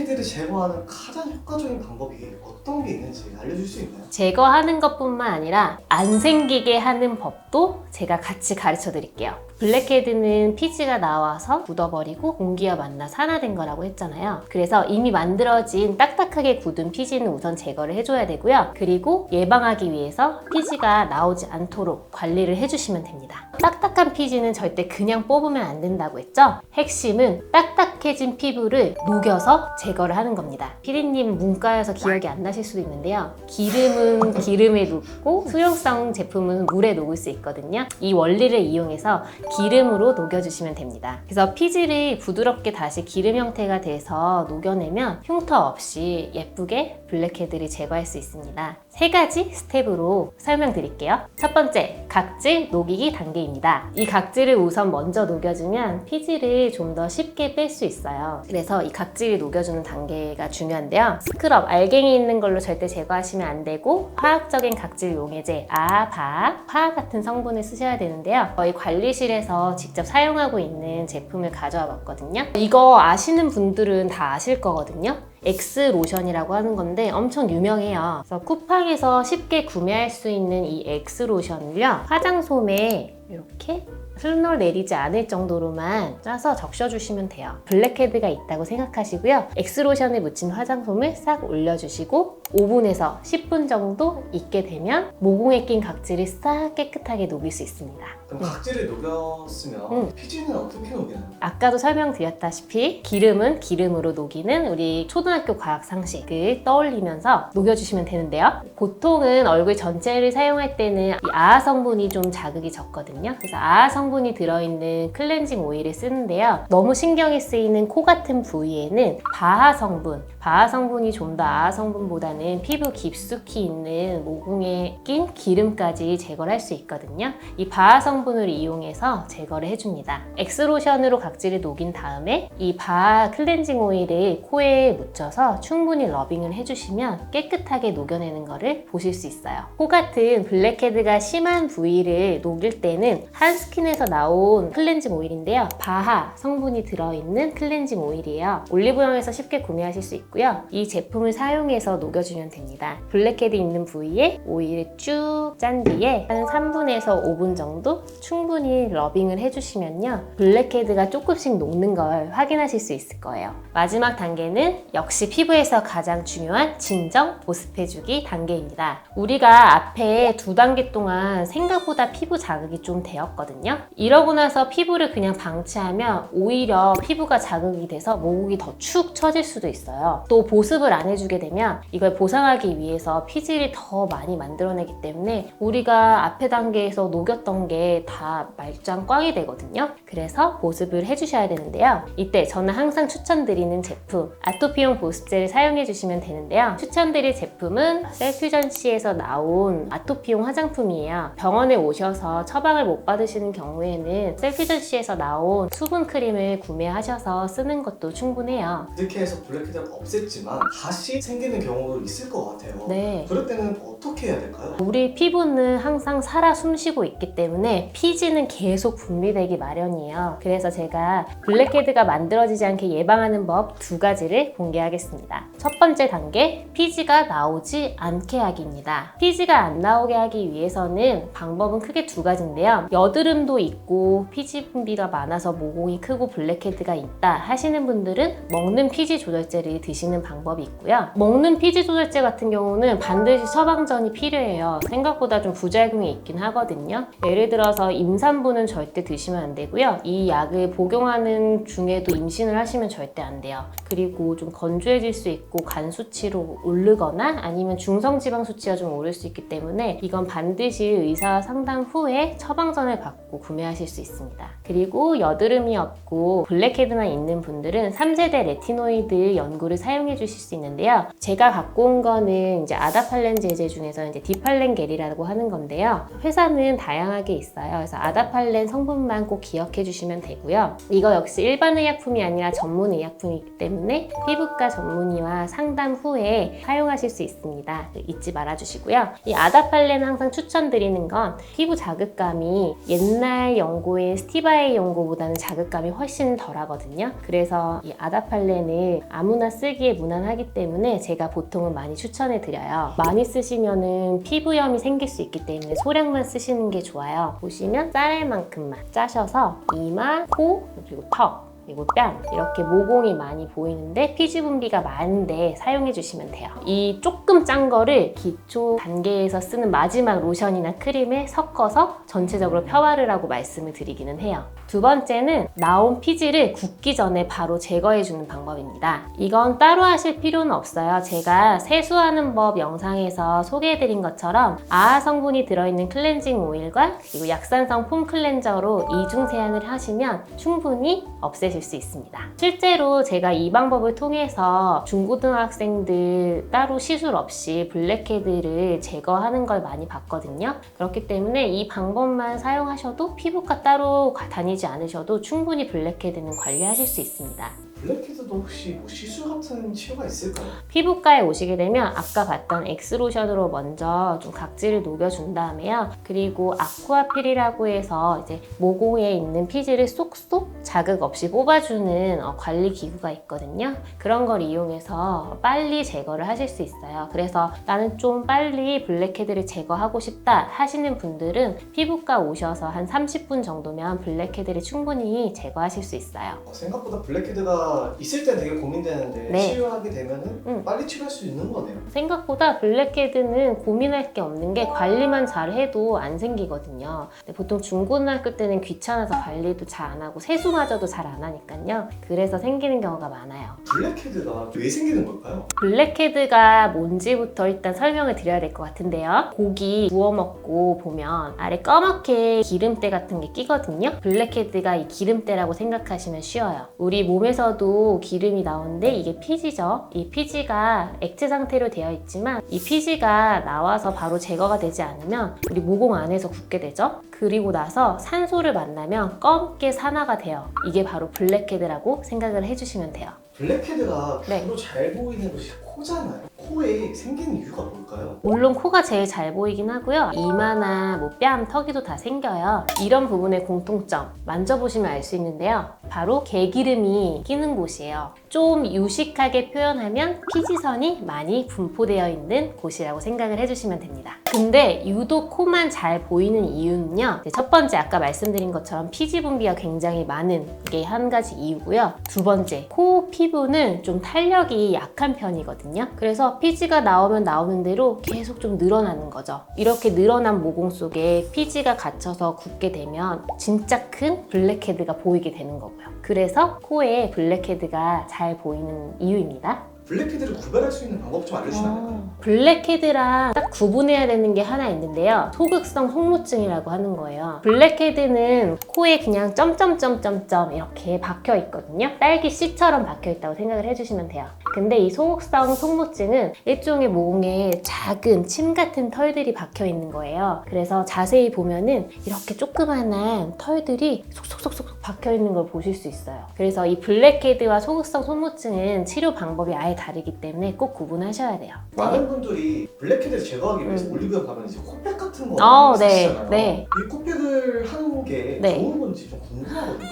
블랙헤드를 제거하는 가장 효과적인 방법이 어떤 게 있는지 알려줄 수 있나요? 제거하는 것뿐만 아니라 안 생기게 하는 법도 제가 같이 가르쳐 드릴게요. 블랙헤드는 피지가 나와서 굳어버리고 공기와 만나 산화된 거라고 했잖아요. 그래서 이미 만들어진 딱딱하게 굳은 피지는 우선 제거를 해줘야 되고요. 그리고 예방하기 위해서 피지가 나오지 않도록 관리를 해주시면 됩니다. 딱딱한 피지는 절대 그냥 뽑으면 안 된다고 했죠? 핵심은 딱딱해진 피부를 녹여서 제거를 하는 겁니다. 피디님 문과여서 기억이 안 나실 수도 있는데요. 기름은 기름에 녹고 수용성 제품은 물에 녹을 수 있거든요. 이 원리를 이용해서 기름으로 녹여주시면 됩니다. 그래서 피지를 부드럽게 다시 기름 형태가 돼서 녹여내면 흉터 없이 예쁘게 블랙헤드를 제거할 수 있습니다. 세 가지 스텝으로 설명드릴게요. 첫 번째, 각질 녹이기 단계입니다. 이 각질을 우선 먼저 녹여주면 피지를 좀 더 쉽게 뺄 수 있어요. 그래서 이 각질을 녹여주는 단계가 중요한데요. 스크럽, 알갱이 있는 걸로 절대 제거하시면 안 되고 화학적인 각질 용해제, 아, 바, 화 같은 성분을 쓰셔야 되는데요. 저희 관리실에서 직접 사용하고 있는 제품을 가져와 봤거든요. 이거 아시는 분들은 다 아실 거거든요. 엑스 로션이라고 하는 건데 엄청 유명해요. 그래서 쿠팡에서 쉽게 구매할 수 있는 이 엑스 로션을요. 화장솜에 이렇게 흘러 내리지 않을 정도로만 짜서 적셔주시면 돼요. 블랙헤드가 있다고 생각하시고요. 엑스로션에 묻힌 화장솜을 싹 올려주시고 5분에서 10분 정도 있게 되면 모공에 낀 각질이 싹 깨끗하게 녹일 수 있습니다. 그럼 각질을 녹였으면 음. 피지는 어떻게 녹이나요? 아까도 설명드렸다시피 기름은 기름으로 녹이는 우리 초등학교 과학 상식을 떠올리면서 녹여주시면 되는데요. 보통은 얼굴 전체를 사용할 때는 이 아아 성분이 좀 자극이 적거든요. 그래서 아아 성분 이 들어있는 클렌징 오일을 쓰는데요. 너무 신경이 쓰이는 코 같은 부위에는 바하 성분, 바하 성분이 좀 더 아아 성분보다는 피부 깊숙이 있는 모공에 낀 기름까지 제거를 할 수 있거든요. 이 바하 성분을 이용해서 제거를 해줍니다. 엑스로션으로 각질을 녹인 다음에 이 바하 클렌징 오일을 코에 묻혀서 충분히 러빙을 해주시면 깨끗하게 녹여내는 것을 보실 수 있어요. 코 같은 블랙헤드가 심한 부위를 녹일 때는 한스킨 에서 나온 클렌징 오일인데요. 바하 성분이 들어있는 클렌징 오일이에요. 올리브영에서 쉽게 구매하실 수 있고요. 이 제품을 사용해서 녹여주면 됩니다. 블랙헤드 있는 부위에 오일을 쭉 짠 뒤에 한 3분에서 5분 정도 충분히 러빙을 해주시면요. 블랙헤드가 조금씩 녹는 걸 확인하실 수 있을 거예요. 마지막 단계는 역시 피부에서 가장 중요한 진정 보습해주기 단계입니다. 우리가 앞에 두 단계 동안 생각보다 피부 자극이 좀 되었거든요. 이러고 나서 피부를 그냥 방치하면 오히려 피부가 자극이 돼서 모공이 더 축 처질 수도 있어요. 또 보습을 안 해주게 되면 이걸 보상하기 위해서 피지를 더 많이 만들어내기 때문에 우리가 앞에 단계에서 녹였던 게 다 말짱 꽝이 되거든요. 그래서 보습을 해주셔야 되는데요. 이때 저는 항상 추천드리는 제품 아토피용 보습제를 사용해 주시면 되는데요. 추천드릴 제품은 셀퓨전시에서 나온 아토피용 화장품이에요. 병원에 오셔서 처방을 못 받으시는 경우 에는 셀퓨전시에서 나온 수분 크림을 구매하셔서 쓰는 것도 충분해요. 이렇게 해서 블랙헤드를 없앴지만 다시 생기는 경우도 있을 것 같아요. 네. 그럴 때는 어떻게 해야 될까요? 우리 피부는 항상 살아 숨쉬고 있기 때문에 피지는 계속 분비되기 마련이에요. 그래서 제가 블랙헤드가 만들어지지 않게 예방하는 법 두 가지를 공개하겠습니다. 첫 번째 단계, 피지가 나오지 않게 하기입니다. 피지가 안 나오게 하기 위해서는 방법은 크게 두 가지인데요. 여드름도 있고 피지 분비가 많아서 모공이 크고 블랙헤드가 있다 하시는 분들은 먹는 피지 조절제를 드시는 방법이 있고요. 먹는 피지 조절제 같은 경우는 반드시 처방전이 필요해요. 생각보다 좀 부작용이 있긴 하거든요. 예를 들어서 임산부는 절대 드시면 안 되고요. 이 약을 복용하는 중에도 임신을 하시면 절대 안 돼요. 그리고 좀 건조해질 수 있고 간 수치로 오르거나 아니면 중성 지방 수치가 좀 오를 수 있기 때문에 이건 반드시 의사 상담 후에 처방전을 받고 구매하실 수 있습니다. 그리고 여드름이 없고 블랙헤드만 있는 분들은 3세대 레티노이드 연고를 사용해 주실 수 있는데요. 제가 갖고 온 거는 이제 아다팔렌 제제 중에서 이제 디팔렌 겔이라고 하는 건데요. 회사는 다양하게. 있어요. 그래서 아다팔렌 성분만 꼭 기억해 주시면 되고요. 이거 역시 일반 의약품이 아니라 전문 의약품이기 때문에 피부과 전문의와 상담 후에 사용하실 수 있습니다. 잊지 말아 주시고요. 이 아다팔렌 항상 추천드리는 건 피부 자극감이 옛날 연고인 스티바의 연고보다는 자극감이 훨씬 덜하거든요. 그래서 이 아다팔렌을 아무나 쓰기에 무난하기 때문에 제가 보통은 많이 추천해 드려요. 많이 쓰시면은 피부염이 생길 수 있기 때문에 소량만 쓰시는 게 좋아요. 보시면 쌀만큼만 짜셔서 이마, 코, 그리고 턱 그리고 뺨 이렇게 모공이 많이 보이는데 피지 분비가 많은데 사용해 주시면 돼요. 이 조금 짠 거를 기초 단계에서 쓰는 마지막 로션이나 크림에 섞어서 전체적으로 펴바르라고 말씀을 드리기는 해요. 두 번째는 나온 피지를 굳기 전에 바로 제거해 주는 방법입니다. 이건 따로 하실 필요는 없어요. 제가 세수하는 법 영상에서 소개해 드린 것처럼 아아 성분이 들어있는 클렌징 오일과 그리고 약산성 폼 클렌저로 이중 세안을 하시면 충분히 없애실 수 있습니다. 실제로 제가 이 방법을 통해서 중고등학생들 따로 시술 없이 블랙헤드를 제거하는 걸 많이 봤거든요. 그렇기 때문에 이 방법만 사용하셔도 피부과 따로 가- 다니지 않으셔도 충분히 블랙헤드는 관리하실 수 있습니다. 블랙헤드 도 혹시 뭐 시술 같은 치료가 있을까요? 피부과에 오시게 되면 아까 봤던 엑스로션으로 먼저 좀 각질을 녹여준 다음에요. 그리고 아쿠아필이라고 해서 이제 모공에 있는 피지를 쏙쏙 자극 없이 뽑아주는 어, 관리 기구가 있거든요. 그런 걸 이용해서 빨리 제거를 하실 수 있어요. 그래서 나는 좀 빨리 블랙헤드를 제거하고 싶다 하시는 분들은 피부과 오셔서 한 30분 정도면 블랙헤드를 충분히 제거하실 수 있어요. 어, 생각보다 블랙헤드가 있을 땐 되게 고민되는데 네. 치료하게 되면은 음. 빨리 치료할 수 있는 거네요. 생각보다 블랙헤드는 고민할 게 없는 게 관리만 잘 해도 안 생기거든요. 근데 보통 중고등학교 때는 귀찮아서 관리도 잘 안 하고 세수마저도 잘 안 하니까요. 그래서 생기는 경우가 많아요. 블랙헤드가 왜 생기는 걸까요? 블랙헤드가 뭔지부터 일단 설명을 드려야 될 것 같은데요. 고기 구워 먹고 보면 아래 검게 기름때 같은 게 끼거든요. 블랙헤드가 이 기름때라고 생각하시면 쉬워요. 우리 몸에서도 기름이 나오는데 이게 피지죠. 이 피지가 액체 상태로 되어 있지만 이 피지가 나와서 바로 제거가 되지 않으면 우리 모공 안에서 굳게 되죠. 그리고 나서 산소를 만나면 검게 산화가 돼요. 이게 바로 블랙헤드라고 생각을 해주시면 돼요. 블랙헤드가 네. 주로 잘 보이는 곳이 코잖아요. 코에 생기는 이유가 뭘까요? 물론 코가 제일 잘 보이긴 하고요. 이마나 뭐 뺨, 턱이도 다 생겨요. 이런 부분의 공통점 만져보시면 알 수 있는데요. 바로 개기름이 끼는 곳이에요. 좀 유식하게 표현하면 피지선이 많이 분포되어 있는 곳이라고 생각을 해주시면 됩니다. 근데 유독 코만 잘 보이는 이유는요. 첫 번째 아까 말씀드린 것처럼 피지 분비가 굉장히 많은 게 한 가지 이유고요. 두 번째 코 피부는 좀 탄력이 약한 편이거든요. 그래서 피지가 나오면 나오는 대로 계속 좀 늘어나는 거죠. 이렇게 늘어난 모공 속에 피지가 갇혀서 굳게 되면 진짜 큰 블랙헤드가 보이게 되는 거고요. 그래서 코에 블랙헤드가 잘 보이는 이유입니다. 블랙헤드를 구별할 수 있는 방법 좀 알려주시면 안 될까요? 어. 블랙헤드랑 딱 구분해야 되는 게 하나 있는데요. 소극성 속무증이라고 하는 거예요. 블랙헤드는 코에 그냥 점점점점점 이렇게 박혀 있거든요. 딸기 씨처럼 박혀 있다고 생각을 해주시면 돼요. 근데 이 소극성 속무증은 일종의 모공에 작은 침 같은 털들이 박혀 있는 거예요. 그래서 자세히 보면은 이렇게 조그만한 털들이 속속속속 박혀 있는 걸 보실 수 있어요. 그래서 이 블랙헤드와 소극성 속무증은 치료 방법이 아예 다르기 때문에 꼭 구분하셔야 돼요. 많은 분들이 블랙헤드를 제거하기 위해서 음. 올리브영 가면 이제 코팩 같은 거 어, 네, 쓰시잖아요. 네. 이 코팩을 하는 게 네. 좋은 건지 좀 궁금하거든요.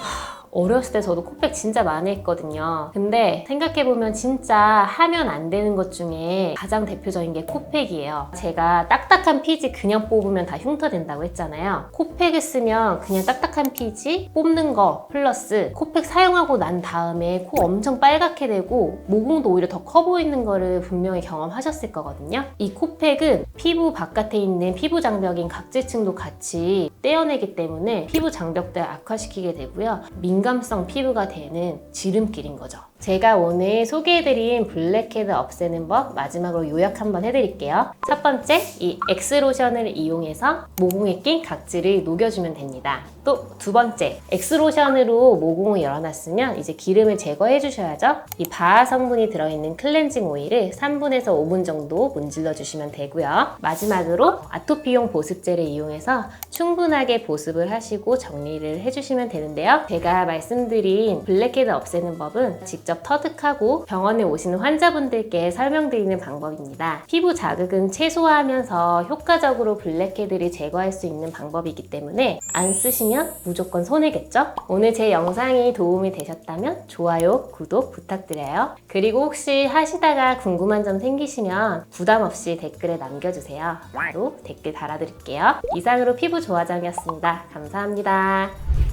어렸을 때 저도 코팩 진짜 많이 했거든요. 근데 생각해보면 진짜 하면 안 되는 것 중에 가장 대표적인 게 코팩이에요. 제가 딱딱한 피지 그냥 뽑으면 다 흉터된다고 했잖아요. 코팩을 쓰면 그냥 딱딱한 피지 뽑는 거 플러스 코팩 사용하고 난 다음에 코 엄청 빨갛게 되고 모공도 오히려 더 커 보이는 거를 분명히 경험하셨을 거거든요. 이 코팩은 피부 바깥에 있는 피부 장벽인 각질층도 같이 떼어내기 때문에 피부 장벽도 악화시키게 되고요. 민 감성 피부가 되는 지름길인 거죠. 제가 오늘 소개해드린 블랙헤드 없애는 법 마지막으로 요약 한번 해드릴게요. 첫 번째, 이 엑스로션을 이용해서 모공에 낀 각질을 녹여주면 됩니다. 또 두 번째, 엑스로션으로 모공을 열어놨으면 이제 기름을 제거해 주셔야죠. 이 바하 성분이 들어있는 클렌징 오일을 3분에서 5분 정도 문질러 주시면 되고요. 마지막으로 아토피용 보습제를 이용해서 충분하게 보습을 하시고 정리를 해주시면 되는데요. 제가 말씀드린 블랙헤드 없애는 법은 직접 터득하고 병원에 오시는 환자분들께 설명드리는 방법입니다. 피부 자극은 최소화하면서 효과적으로 블랙헤드를 제거할 수 있는 방법이기 때문에 안 쓰시면 무조건 손해겠죠? 오늘 제 영상이 도움이 되셨다면 좋아요, 구독 부탁드려요. 그리고 혹시 하시다가 궁금한 점 생기시면 부담 없이 댓글에 남겨주세요. 바로 댓글 달아드릴게요. 이상으로 피부 조화장이었습니다. 감사합니다.